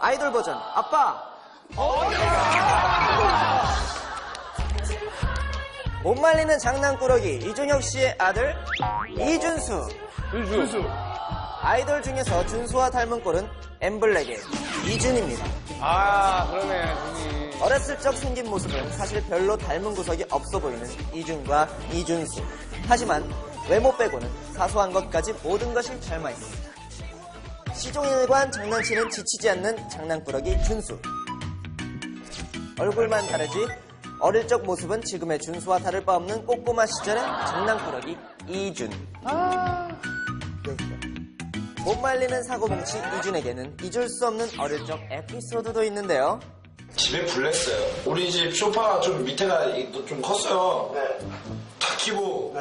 아이돌 버전 아빠 못 말리는 장난꾸러기 이준혁 씨의 아들 이준수 준수. 아이돌 중에서 준수와 닮은 꼴은 엠블랙의 이준입니다. 아, 그러네, 준이. 어렸을 적 생긴 모습은 사실 별로 닮은 구석이 없어 보이는 이준과 이준수. 하지만 외모 빼고는 사소한 것까지 모든 것이 닮아 있습니다. 시종일관 장난치는 지치지 않는 장난꾸러기 준수. 얼굴만 다르지 어릴 적 모습은 지금의 준수와 다를 바 없는 꼬꼬마 시절의 장난꾸러기 이준. 못 말리는 사고뭉치 이준에게는 잊을 수 없는 어릴 적 에피소드도 있는데요. 집에 불냈어요. 우리 집 소파가 좀 밑에가 이- 좀 컸어요. 다 키고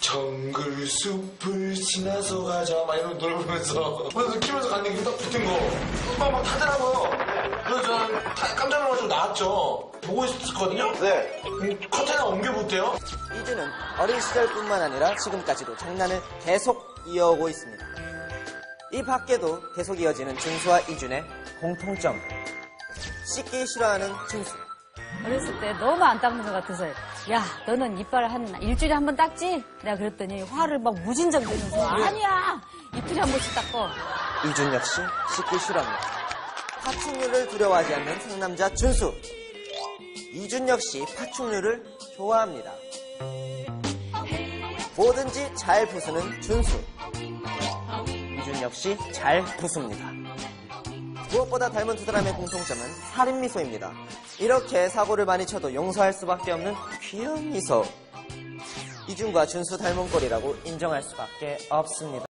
정글 숲을 지나서 가자 막 이런 노래 부르면서 그래서 키면서 갔는데 딱 붙은 거 금방 막 타더라고요. 그래서 저는 다- 깜짝 놀라서 나왔죠. 보고 있었거든요. 네. 커튼에 옮겨붙대요. 이준은 어린 시절뿐만 아니라 지금까지도 장난을 계속 이어오고 있습니다. 이 밖에도 계속 이어지는 준수와 이준의 공통점. 씻기 싫어하는 준수. 어렸을 때 너무 안 닦는 것 같아서 야 너는 이빨을 한 일주일에 한 번 닦지? 내가 그랬더니 화를 막 무진장 내면서 아니야 이틀에 한 번씩 닦어 이준 역시 씻기 싫어합니다. 파충류를 두려워하지 않는 상남자 준수. 이준 역시 파충류를 좋아합니다. 뭐든지 잘 부수는 준수. 이준 역시 잘 부숩니다. 무엇보다 닮은 두 사람의 공통점은 살인 미소입니다. 이렇게 사고를 많이 쳐도 용서할 수밖에 없는 귀여운 미소. 이준과 준수 닮은 꼴이라고 인정할 수밖에 없습니다.